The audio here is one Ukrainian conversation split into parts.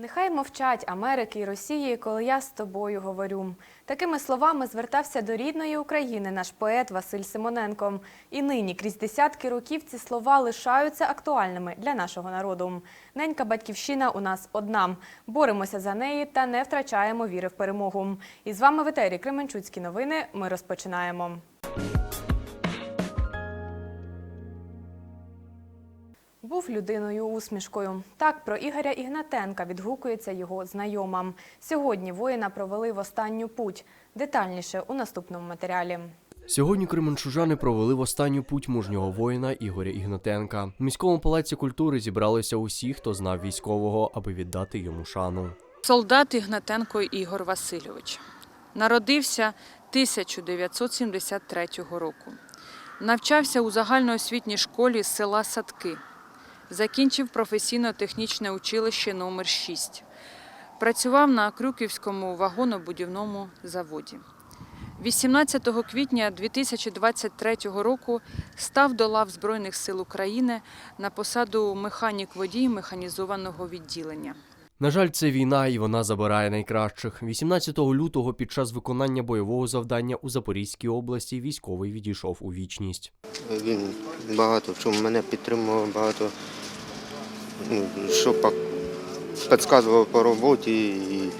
Нехай мовчать Америки і Росії, коли я з тобою говорю. Такими словами звертався до рідної України наш поет Василь Симоненко. І нині, крізь десятки років, ці слова лишаються актуальними для нашого народу. Ненька батьківщина у нас одна. Боремося за неї та не втрачаємо віри в перемогу. І з вами в етері Кременчуцькі новини. Ми розпочинаємо. Був людиною усмішкою. Так про Ігоря Ігнатенка відгукується його знайома. Сьогодні воїна провели в останню путь. Детальніше у наступному матеріалі. Сьогодні кременчужани провели в останню путь мужнього воїна Ігоря Ігнатенка. У міському палаці культури зібралися усі, хто знав військового, аби віддати йому шану. Солдат Ігнатенко Ігор Васильович. Народився 1973 року. Навчався у загальноосвітній школі з села Садки. Закінчив професійно-технічне училище номер 6 Працював на Крюківському вагонобудівному заводі. 18 квітня 2023 року став до лав Збройних сил України на посаду механік-водій механізованого відділення. На жаль, це війна, і вона забирає найкращих. 18 лютого під час виконання бойового завдання у Запорізькій області військовий відійшов у вічність. Він багато в чому мене підтримував, багато що підказував по роботі. І,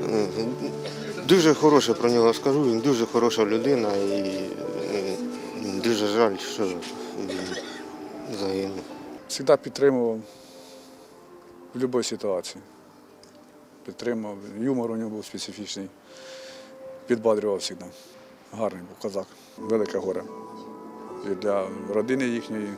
е, дуже хороше про нього скажу, він дуже хороша людина і е, дуже жаль, що він загинув. Завжди підтримував в будь-якій ситуації. Підтримував. Юмор у нього був специфічний. Підбадрював завжди. Гарний був козак. Велике горе. І для родини їхньої,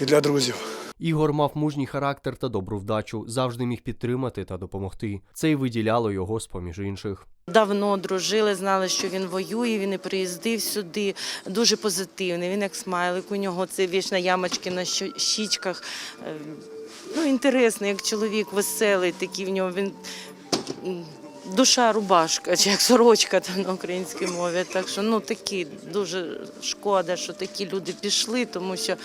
і для друзів. Ігор мав мужній характер та добру вдачу, завжди міг підтримати та допомогти. Це й виділяло його з поміж інших. Давно дружили, знали, що він воює, він і приїздив сюди. Дуже позитивний. Він як смайлик, у нього це вічна ямочки на щічках. Е, Ну, інтересний, як чоловік, веселий, такий в нього він. Душа рубашка, чи як сорочка там на українській мові. Так що ну такі дуже шкода, що такі люди пішли, тому що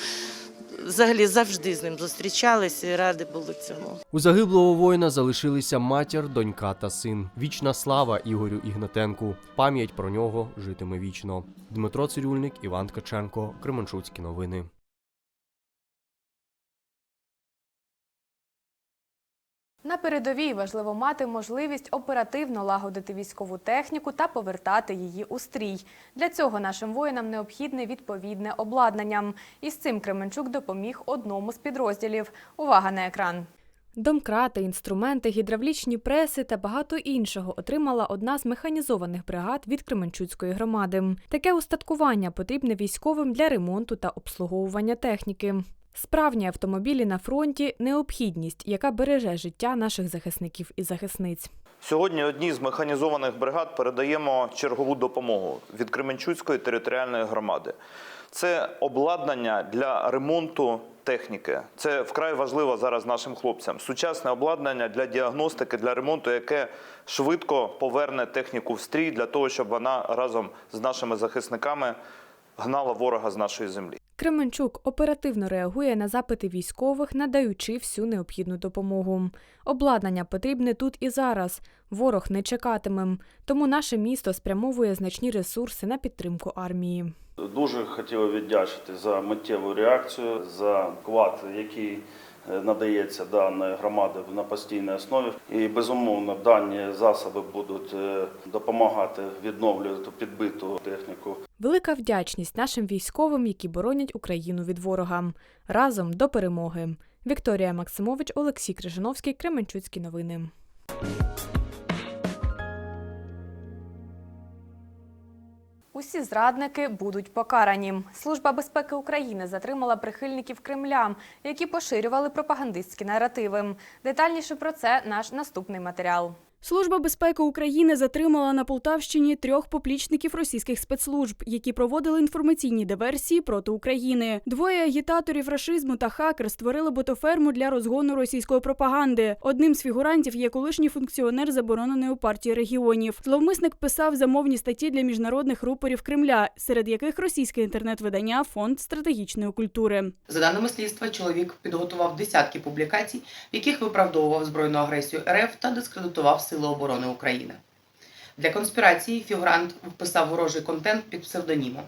взагалі завжди з ним зустрічалися і раді були цьому. У загиблого воїна залишилися матір, донька та син. Вічна слава Ігорю Ігнатенку. Пам'ять про нього житиме вічно. Дмитро Цирюльник, Іван Ткаченко, Кременчуцькі новини. На передовій важливо мати можливість оперативно лагодити військову техніку та повертати її у стрій. Для цього нашим воїнам необхідне відповідне обладнання. І з цим Кременчук допоміг одному з підрозділів. Увага на екран. Домкрати, інструменти, гідравлічні преси та багато іншого отримала одна з механізованих бригад від Кременчуцької громади. Таке устаткування потрібне військовим для ремонту та обслуговування техніки. Справні автомобілі на фронті необхідність, яка береже життя наших захисників і захисниць. Сьогодні одній з механізованих бригад передаємо чергову допомогу від Кременчуцької територіальної громади. Це обладнання для ремонту техніки. Це вкрай важливо зараз нашим хлопцям. Сучасне обладнання для діагностики, для ремонту, яке швидко поверне техніку в стрій для того, щоб вона разом з нашими захисниками гнала ворога з нашої землі. Кременчук оперативно реагує на запити військових, надаючи всю необхідну допомогу. Обладнання потрібне тут і зараз. Ворог не чекатиме. Тому наше місто спрямовує значні ресурси на підтримку армії. Дуже хотіла віддячити за миттєву реакцію, за вклад, який надається даної громади на постійній основі. І безумовно дані засоби будуть е, допомагати відновлювати підбиту техніку. Велика вдячність нашим військовим, які боронять Україну від ворога. Разом до перемоги. Вікторія Максимович, Олексій Крижановський, Кременчуцькі новини. Усі зрадники будуть покарані. Служба безпеки України затримала прихильників Кремля, які поширювали пропагандистські наративи. Детальніше про це наш наступний матеріал. Служба безпеки України затримала на Полтавщині трьох поплічників російських спецслужб, які проводили інформаційні диверсії проти України. Двоє агітаторів рашизму та хакер створили ботоферму для розгону російської пропаганди. Одним з фігурантів є колишній функціонер забороненої партії регіонів. Зловмисник писав замовні статті для міжнародних рупорів Кремля, серед яких російське інтернет-видання Фонд стратегічної культури. За даними слідства, чоловік підготував десятки публікацій, в яких виправдовував збройну агресію РФ та дискредитував Сили оборони України. Для конспірації фігурант вписав ворожий контент під псевдонімом,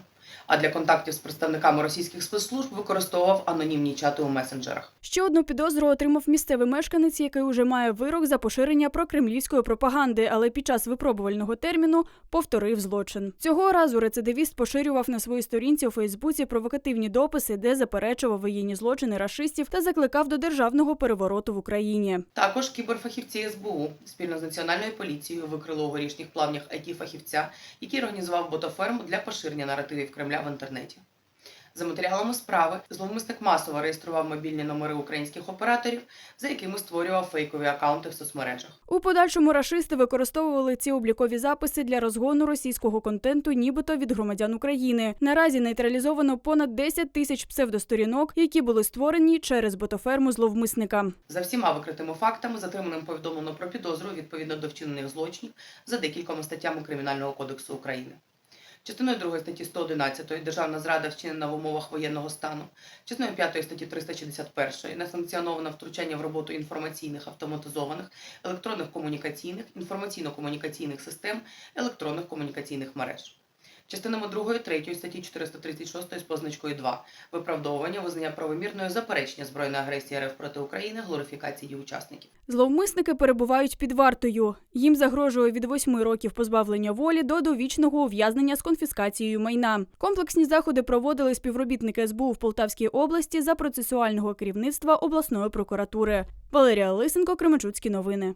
а для контактів з представниками російських спецслужб використовував анонімні чати у месенджерах. Ще одну підозру отримав місцевий мешканець, який уже має вирок за поширення прокремлівської пропаганди, але під час випробувального терміну повторив злочин. Цього разу рецидивіст поширював на своїй сторінці у Фейсбуці провокативні дописи, де заперечував воєнні злочини рашистів та закликав до державного перевороту в Україні. Також кіберфахівці СБУ спільно з національною поліцією викрили у горішніх плавнях it фахівця який організував ботоферму для поширення наративів Кремля в інтернеті. За матеріалами справи, зловмисник масово реєстрував мобільні номери українських операторів, за якими створював фейкові акаунти в соцмережах. У подальшому рашисти використовували ці облікові записи для розгону російського контенту, нібито від громадян України. Наразі нейтралізовано понад 10 тисяч псевдосторінок, які були створені через ботоферму зловмисника. За всіма викритими фактами затриманим повідомлено про підозру відповідно до вчинених злочинів за декількома статтями Кримінального кодексу України. Частиною 2 статті 111 державна зрада вчинена в умовах воєнного стану, частиною 5 статті 361 несанкціоноване втручання в роботу інформаційних автоматизованих, електронних комунікаційних, інформаційно-комунікаційних систем, електронних комунікаційних мереж. Частинами 2 3 статті 436 з позначкою 2 виправдовування, визнання правомірної заперечення збройної агресії РФ проти України, глорифікації учасників. Зловмисники перебувають під вартою. Їм загрожує від 8 років позбавлення волі до довічного ув'язнення з конфіскацією майна. Комплексні заходи проводили співробітники СБУ в Полтавській області за процесуального керівництва обласної прокуратури. Валерія Лисенко, Кременчуцькі новини.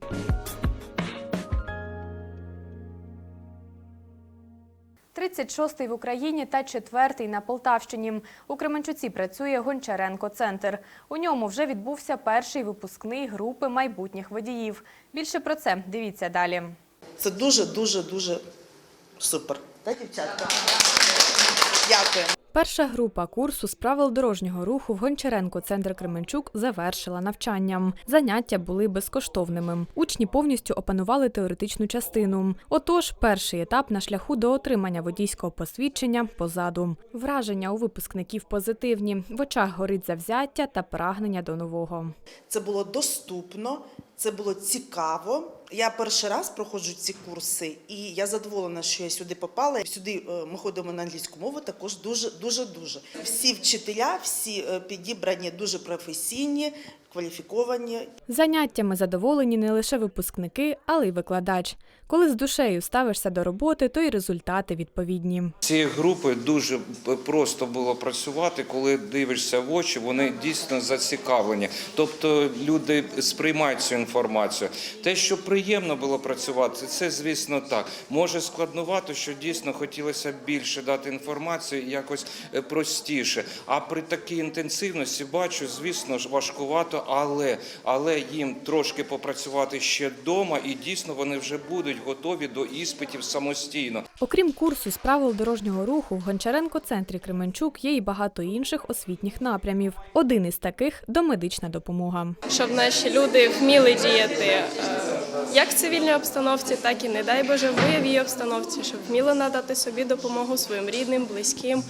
Тридцять шостий в Україні та четвертий на Полтавщині. У Кременчуці працює Гончаренко Центр. У ньому вже відбувся перший випускний групи майбутніх водіїв. Більше про це дивіться далі. Це дуже, дуже, дуже супер. Та дівчатка? Дякую. Перша група курсу з правил дорожнього руху в Гончаренко Центр Кременчук завершила навчанням. Заняття були безкоштовними. Учні повністю опанували теоретичну частину. Отож, перший етап на шляху до отримання водійського посвідчення позаду. Враження у випускників позитивні. В очах горить завзяття та прагнення до нового. Це було доступно, це було цікаво. Я перший раз проходжу ці курси, і я задоволена, що я сюди попала. Сюди е, ми ходимо на англійську мову, також дуже, дуже, дуже. Всі вчителя, всі е, підібрані дуже професійні, кваліфіковані. Заняттями задоволені не лише випускники, але й викладач. Коли з душею ставишся до роботи, то й результати відповідні. Цією групою дуже просто було працювати, коли дивишся в очі, вони дійсно зацікавлені. Тобто люди сприймають цю інформацію. Те, що приємно було працювати, це звісно так. Може складнувато, що дійсно хотілося б більше дати інформацію якось е, простіше. А при такій інтенсивності бачу, звісно ж, важкувато, але, але їм трошки попрацювати ще вдома, і дійсно вони вже будуть готові до іспитів самостійно. Окрім курсу з правил дорожнього руху, в Гончаренко центрі Кременчук є й багато інших освітніх напрямів. Один із таких домедична допомога. щоб наші люди вміли діяти е, як в цивільній обстановці, так і не дай Боже в бойовій обстановці, щоб вміли надати собі допомогу своїм рідним, близьким.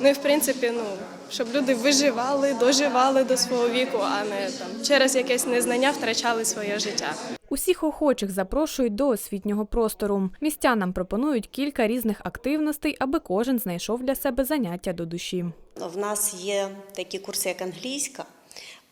Ну і в принципі, ну щоб люди виживали, доживали до свого віку, а не там через якесь незнання втрачали своє життя. Усіх охочих запрошують до освітнього простору. Містянам пропонують кілька різних активностей, аби кожен знайшов для себе заняття до душі. В нас є такі курси, як англійська,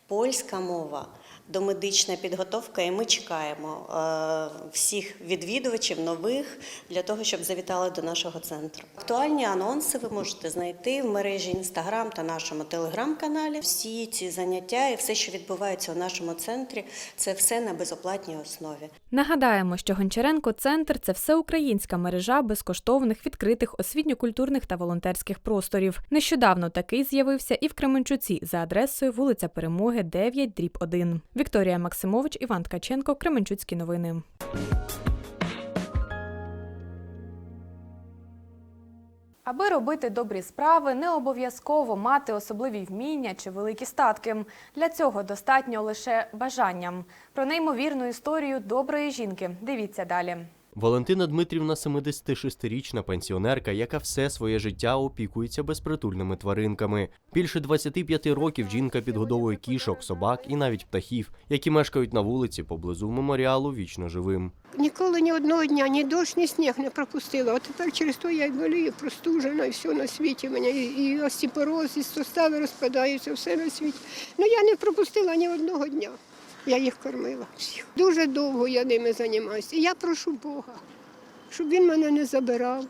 польська мова, домедична підготовка, і ми чекаємо е, всіх відвідувачів нових для того, щоб завітали до нашого центру. Актуальні анонси ви можете знайти в мережі Інстаграм та нашому телеграм-каналі. Всі ці заняття і все, що відбувається у нашому центрі, це все на безоплатній основі. Нагадаємо, що Гончаренко Центр це всеукраїнська мережа безкоштовних відкритих освітньо-культурних та волонтерських просторів. Нещодавно такий з'явився і в Кременчуці за адресою вулиця Перемоги 9 дріб 1. Вікторія Максимович, Іван Ткаченко, Кременчуцькі новини. Аби робити добрі справи, не обов'язково мати особливі вміння чи великі статки. Для цього достатньо лише бажанням. Про неймовірну історію доброї жінки. Дивіться далі. Валентина Дмитрівна 76-річна пенсіонерка, яка все своє життя опікується безпритульними тваринками. Більше 25 років жінка підгодовує кішок, собак і навіть птахів, які мешкають на вулиці поблизу меморіалу вічно живим. Ніколи ні одного дня, ні дощ, ні сніг не пропустила. От тепер через то я й болію, простужена, і все на світі. Мене і, остеопороз, і сустави розпадаються, все на світі. Ну я не пропустила ні одного дня. Я їх кормила всіх. Дуже довго я ними займаюся. І я прошу Бога, щоб він мене не забирав.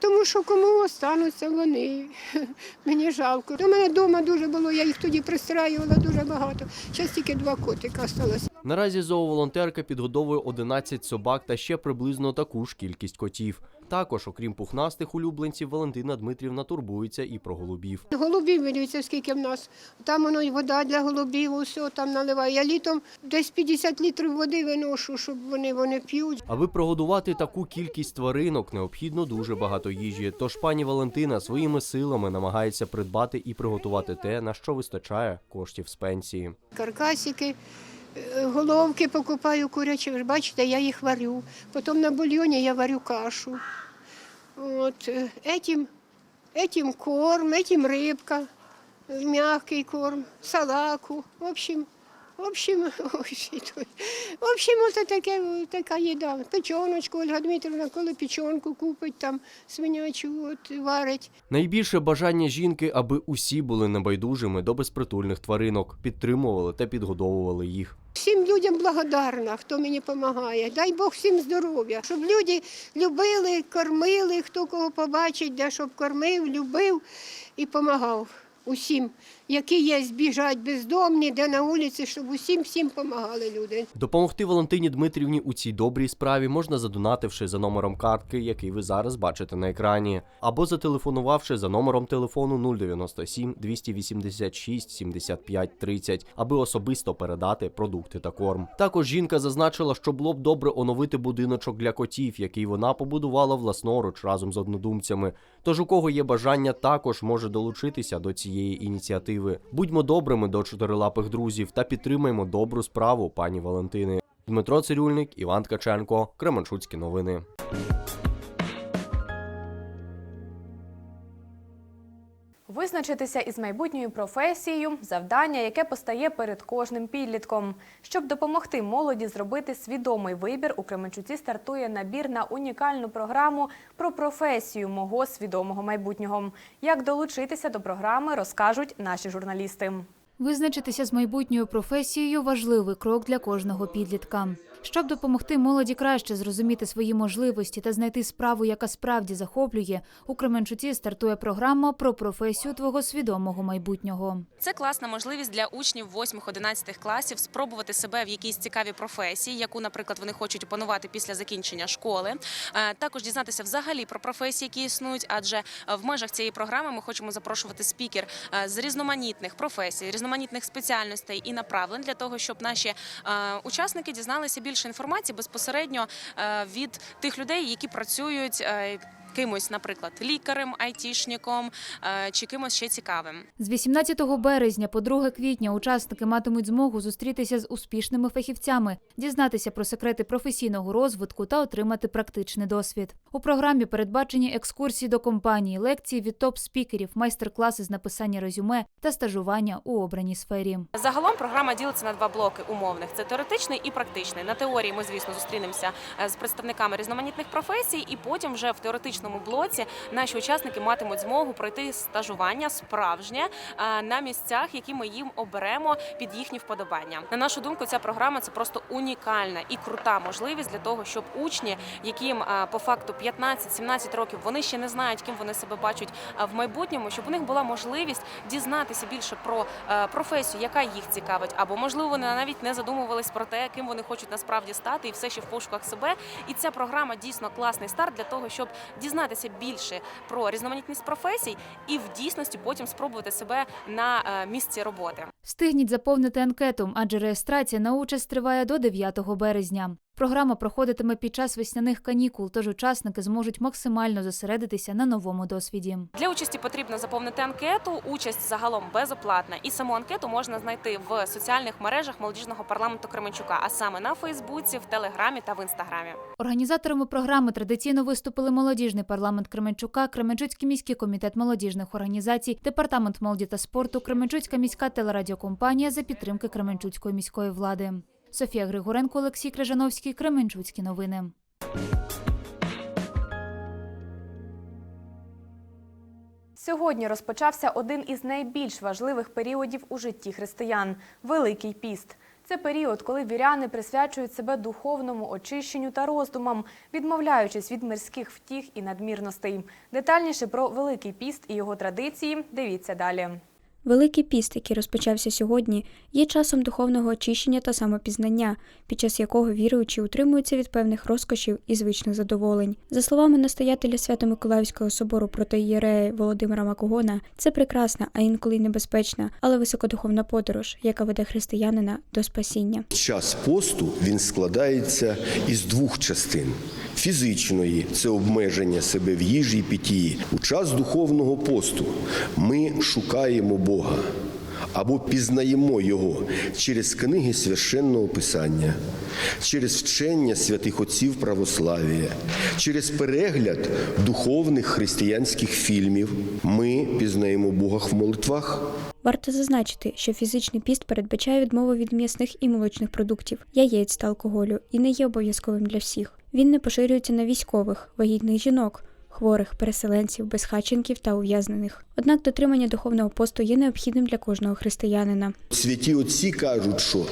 Тому що кому остануться вони. Мені жалко. У мене вдома дуже було, я їх тоді пристраювала дуже багато. Зараз тільки два котика залишилося. Наразі зооволонтерка підгодовує 11 собак та ще приблизно таку ж кількість котів. Також, окрім пухнастих улюбленців, Валентина Дмитрівна турбується і про голубів. Голубів дивіться, скільки в нас. Там воно і вода для голубів, усе там наливаю. Я літом десь 50 літрів води виношу, щоб вони, вони п'ють. Аби прогодувати таку кількість тваринок, необхідно дуже багато їжі. Тож пані Валентина своїми силами намагається придбати і приготувати те, на що вистачає коштів з пенсії. Каркасики, головки покупаю курячі. Бачите, я їх варю. Потім на бульйоні я варю кашу. От, е, етім, етім корм, етім рибка, м'який корм, салаку. В общем, в общем, в общем, ось таке, така їда. Печоночку, Ольга Дмитрівна, коли печонку купить, там свинячу от, варить. Найбільше бажання жінки, аби усі були небайдужими до безпритульних тваринок, підтримували та підгодовували їх. Всім людям благодарна, хто мені допомагає. Дай Бог всім здоров'я, щоб люди любили, кормили, хто кого побачить, де щоб кормив, любив і допомагав усім, які є, біжать бездомні, де на вулиці, щоб усім всім допомагали люди. Допомогти Валентині Дмитрівні у цій добрій справі можна задонативши за номером картки, який ви зараз бачите на екрані, або зателефонувавши за номером телефону 097 286 75 30, аби особисто передати продукти та корм. Також жінка зазначила, що було б добре оновити будиночок для котів, який вона побудувала власноруч разом з однодумцями. Тож у кого є бажання, також може долучитися до цієї ініціативи. Будьмо добрими до чотирилапих друзів та підтримаймо добру справу пані Валентини. Дмитро Цирюльник, Іван Ткаченко, Кременчуцькі новини. Визначитися із майбутньою професією завдання, яке постає перед кожним підлітком. Щоб допомогти молоді зробити свідомий вибір, у Кременчуці стартує набір на унікальну програму про професію мого свідомого майбутнього. Як долучитися до програми, розкажуть наші журналісти. Визначитися з майбутньою професією важливий крок для кожного підлітка. Щоб допомогти молоді краще зрозуміти свої можливості та знайти справу, яка справді захоплює, у Кременчуці стартує програма про професію твого свідомого майбутнього. Це класна можливість для учнів 8-11 класів спробувати себе в якійсь цікавій професії, яку, наприклад, вони хочуть опанувати після закінчення школи. Е, Також дізнатися взагалі про професії, які існують, адже в межах цієї програми ми хочемо запрошувати спікер е, з різноманітних професій, різноманітних спеціальностей і направлень для того, щоб наші е, учасники дізналися більше інформації безпосередньо е, від тих людей, які працюють. Кимось, наприклад, лікарем, айтішником е, чи кимось ще цікавим. З 18 березня по 2 квітня учасники матимуть змогу зустрітися з успішними фахівцями, дізнатися про секрети професійного розвитку та отримати практичний досвід. У програмі передбачені екскурсії до компанії, лекції від топ-спікерів, майстер-класи з написання резюме та стажування у обраній сфері. Загалом програма ділиться на два блоки умовних: це теоретичний і практичний. На теорії ми, звісно, зустрінемося е, з представниками різноманітних професій, і потім вже в теоретичному блоці наші учасники матимуть змогу пройти стажування справжнє е, на місцях, які ми їм оберемо під їхні вподобання. На нашу думку, ця програма це просто унікальна і крута можливість для того, щоб учні, яким е, по факту 15-17 років, вони ще не знають, ким вони себе бачать е, в майбутньому, щоб у них була можливість дізнатися більше про професію, яка їх цікавить, або можливо вони навіть не задумувались про те, ким вони хочуть насправді стати, і все ще в пошуках себе. І ця програма дійсно класний старт для того, щоб дізнатися дізнатися більше про різноманітність професій і в дійсності потім спробувати себе на е, місці роботи. Встигніть заповнити анкету, адже реєстрація на участь триває до 9 березня. Програма проходитиме під час весняних канікул, тож учасники зможуть максимально зосередитися на новому досвіді. Для участі потрібно заповнити анкету. Участь загалом безоплатна, і саму анкету можна знайти в соціальних мережах молодіжного парламенту Кременчука, а саме на Фейсбуці, в Телеграмі та в Інстаграмі. Організаторами програми традиційно виступили молодіжний парламент Кременчука, Кременчуцький міський комітет молодіжних організацій, департамент молоді та спорту, Кременчуцька міська телерадіокомпанія за підтримки Кременчуцької міської влади. Софія Григоренко, Олексій Крижановський, Кременчуцькі новини. Сьогодні розпочався один із найбільш важливих періодів у житті християн Великий піст. Це період, коли віряни присвячують себе духовному очищенню та роздумам, відмовляючись від мирських втіх і надмірностей. Детальніше про Великий піст і його традиції дивіться далі. Великий піст, який розпочався сьогодні, є часом духовного очищення та самопізнання, під час якого віруючі утримуються від певних розкошів і звичних задоволень. За словами настоятеля Свято-Миколаївського собору протоієрея Володимира Макогона, це прекрасна, а інколи небезпечна, але високодуховна подорож, яка веде християнина до спасіння. Час посту він складається із двох частин: фізичної це обмеження себе в їжі і питії. У час духовного посту ми шукаємо Бога або пізнаємо Його через книги священного писання, через вчення святих отців православ'я, через перегляд духовних християнських фільмів. Ми пізнаємо Бога в молитвах. Варто зазначити, що фізичний піст передбачає відмову від м'ясних і молочних продуктів, яєць та алкоголю і не є обов'язковим для всіх. Він не поширюється на військових, вагітних жінок. Хворих, переселенців, безхатченків та ув'язнених. Однак дотримання духовного посту є необхідним для кожного християнина. Святі отці кажуть, що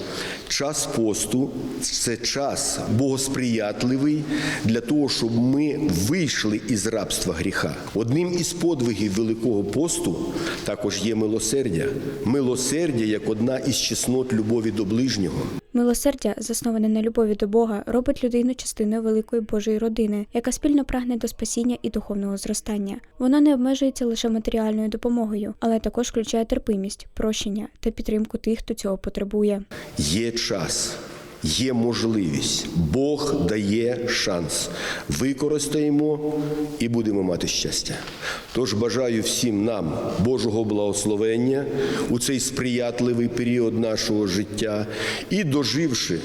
час посту це час богосприятливий для того, щоб ми вийшли із рабства гріха. Одним із подвигів Великого посту також є милосердя. Милосердя як одна із чеснот любові до ближнього. Милосердя, засноване на любові до Бога, робить людину частиною великої Божої родини, яка спільно прагне до спасіння і духовного зростання. Воно не обмежується лише матеріальною допомогою, але також включає терпимість, прощення та підтримку тих, хто цього потребує. Є час, є можливість. Бог дає шанс. Використаємо і будемо мати щастя. Тож бажаю всім нам Божого благословення у цей сприятливий період нашого життя і доживши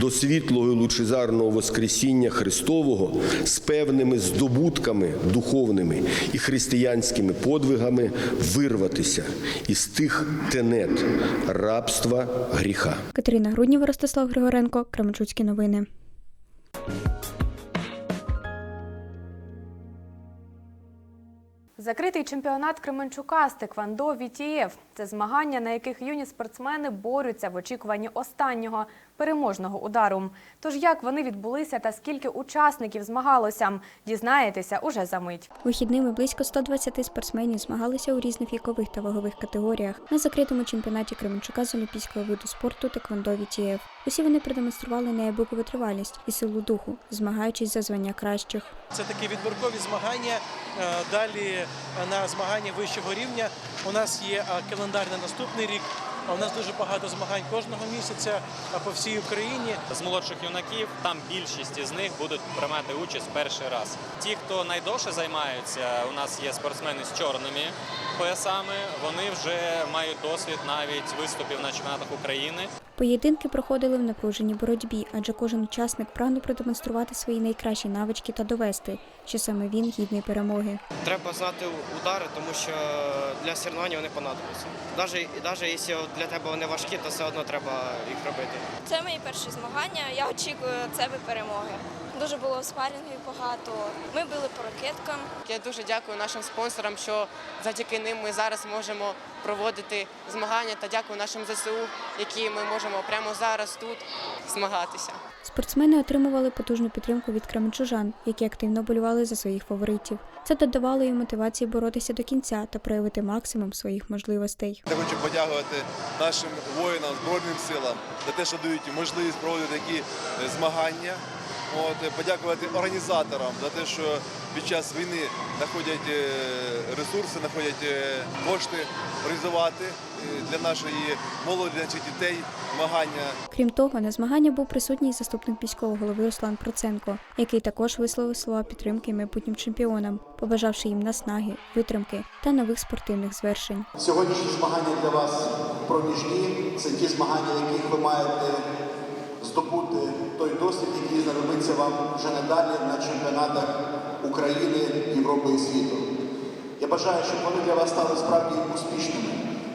до світлого і лучезарного Воскресіння Христового з певними здобутками духовними і християнськими подвигами вирватися із тих тенет рабства гріха. Катерина Грудніва, Ростислав Григоренко, Кременчуцькі новини. Закритий чемпіонат Кременчука з Теквандо VTF – це змагання, на яких юні спортсмени борються в очікуванні останнього переможного удару. Тож як вони відбулися та скільки учасників змагалося, дізнаєтеся уже за мить. Вихідними близько 120 спортсменів змагалися у різних вікових та вагових категоріях на закритому чемпіонаті Кременчука з олімпійського виду спорту Теквандо VTF. Усі вони продемонстрували неабияку витривалість і силу духу, змагаючись за звання кращих. Це такі відбіркові змагання. Е, Далі е, на змагання вищого рівня у нас є е, календар на наступний рік. У нас дуже багато змагань кожного місяця по всій Україні. З молодших юнаків там більшість із них будуть приймати участь перший раз. Ті, хто найдовше займаються, у нас є спортсмени з чорними поясами. Вони вже мають досвід навіть виступів на чемпіонатах України. Поєдинки проходили в напруженій боротьбі, адже кожен учасник прагнув продемонструвати свої найкращі навички та довести, що саме він гідний перемоги. Треба знати удари, тому що для соревнування вони понадобляться. Навіть, навіть якщо для тебе вони важкі, то все одно треба їх робити. Це мої перші змагання. Я очікую себе перемоги. Дуже було спарінгів багато. Ми били по ракеткам. Я дуже дякую нашим спонсорам, що завдяки ним ми зараз можемо проводити змагання та дякую нашим ЗСУ, які ми можемо прямо зараз тут змагатися. Спортсмени отримували потужну підтримку від кременчужан, які активно болювали за своїх фаворитів. Це додавало їм мотивації боротися до кінця та проявити максимум своїх можливостей. Я хочу подякувати нашим воїнам, Збройним силам за те, що дають можливість проводити такі е, змагання. От, подякувати організаторам за те, що під час війни знаходять е, ресурси, знаходять е, кошти організувати е, для нашої молоді, для наших дітей змагання. Крім того, на змагання був присутній заступник міського голови Руслан Проценко, який також висловив слова підтримки майбутнім чемпіонам, побажавши їм наснаги, витримки та нових спортивних звершень. Сьогоднішні змагання для вас проміжні. Це ті змагання, яких ви маєте здобути той досвід, який знадобиться вам вже надалі на чемпіонатах України, Європи і світу. Я бажаю, щоб вони для вас стали справді успішними.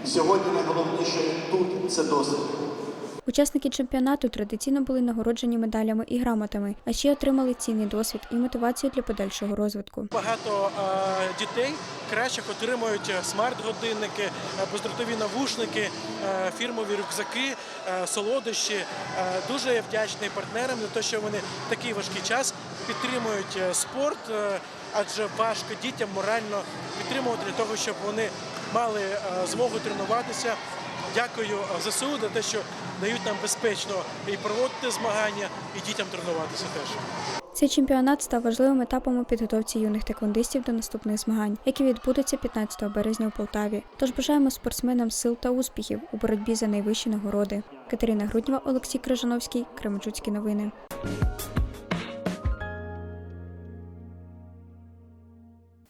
Сьогодні найголовніше тут це досвід. Учасники чемпіонату традиційно були нагороджені медалями і грамотами, а ще отримали цінний досвід і мотивацію для подальшого розвитку. Багато е, дітей кращих отримують е, смарт-годинники, бездротові навушники, е, фірмові рюкзаки, солодощі. Дуже я вдячний партнерам за те, що вони в такий важкий час підтримують спорт, адже важко дітям морально підтримувати для того, щоб вони мали змогу тренуватися. Дякую ЗСУ за те, що дають нам безпечно і проводити змагання, і дітям тренуватися теж. Цей чемпіонат став важливим етапом у підготовці юних теквондистів до наступних змагань, які відбудуться 15 березня у Полтаві. Тож бажаємо спортсменам сил та успіхів у боротьбі за найвищі нагороди. Катерина Груднєва, Олексій Крижановський, Кременчуцькі новини.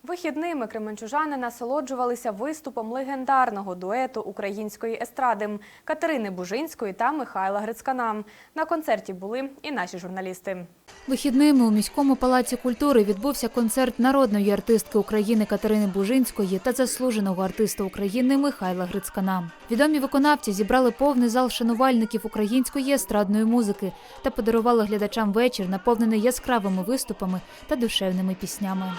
Вихідними кременчужани насолоджувалися виступом легендарного дуету української естради Катерини Бужинської та Михайла Грицькана. На концерті були і наші журналісти. Вихідними у міському палаці культури відбувся концерт народної артистки України Катерини Бужинської та заслуженого артиста України Михайла Грицькана. Відомі виконавці зібрали повний зал шанувальників української естрадної музики та подарували глядачам вечір, наповнений яскравими виступами та душевними піснями.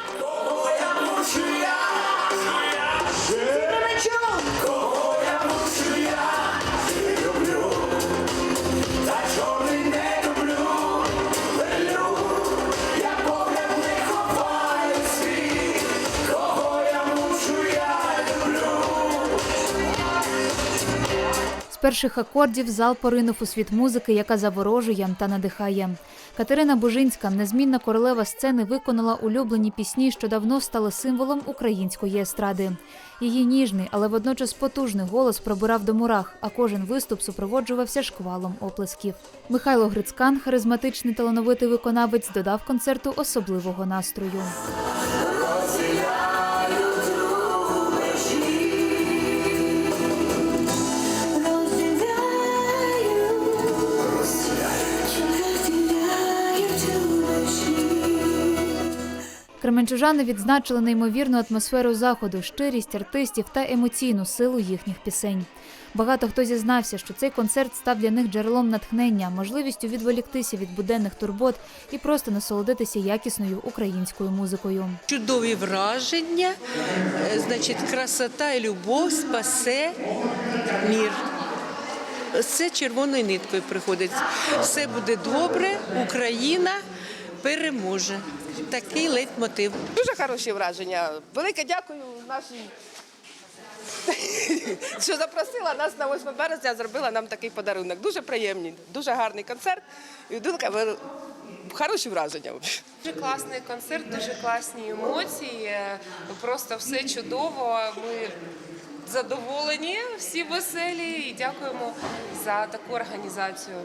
Перших акордів зал поринув у світ музики, яка заворожує та надихає. Катерина Бужинська, незмінна королева сцени, виконала улюблені пісні, що давно стали символом української естради. Її ніжний, але водночас потужний голос пробирав до мурах, а кожен виступ супроводжувався шквалом оплесків. Михайло Грицькан, харизматичний талановитий виконавець, додав концерту особливого настрою. Кременчужани відзначили неймовірну атмосферу заходу, щирість артистів та емоційну силу їхніх пісень. Багато хто зізнався, що цей концерт став для них джерелом натхнення, можливістю відволіктися від буденних турбот і просто насолодитися якісною українською музикою. Чудові враження, е, значить, красота і любов спасе мір. Це червоною ниткою приходить. Все буде добре, Україна переможе. Такий лейтмотив. Дуже хороші враження. Велике дякую нашій, що запросила нас на 8 березня, зробила нам такий подарунок. Дуже приємний, дуже гарний концерт. І дуже хороші враження. Дуже класний концерт, дуже класні емоції. Просто все чудово. Ми задоволені, всі веселі і дякуємо за таку організацію.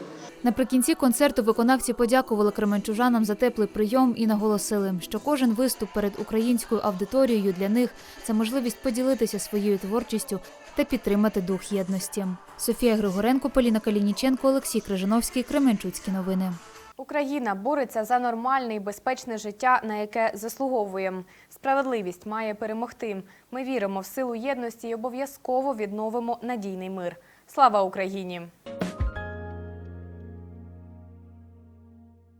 Наприкінці концерту виконавці подякували кременчужанам за теплий прийом і наголосили, що кожен виступ перед українською аудиторією для них це можливість поділитися своєю творчістю та підтримати дух єдності. Софія Григоренко, Поліна Калініченко, Олексій Крижановський, Кременчуцькі новини. Україна бореться за нормальне і безпечне життя, на яке заслуговуємо. Справедливість має перемогти. Ми віримо в силу єдності і обов'язково відновимо надійний мир. Слава Україні!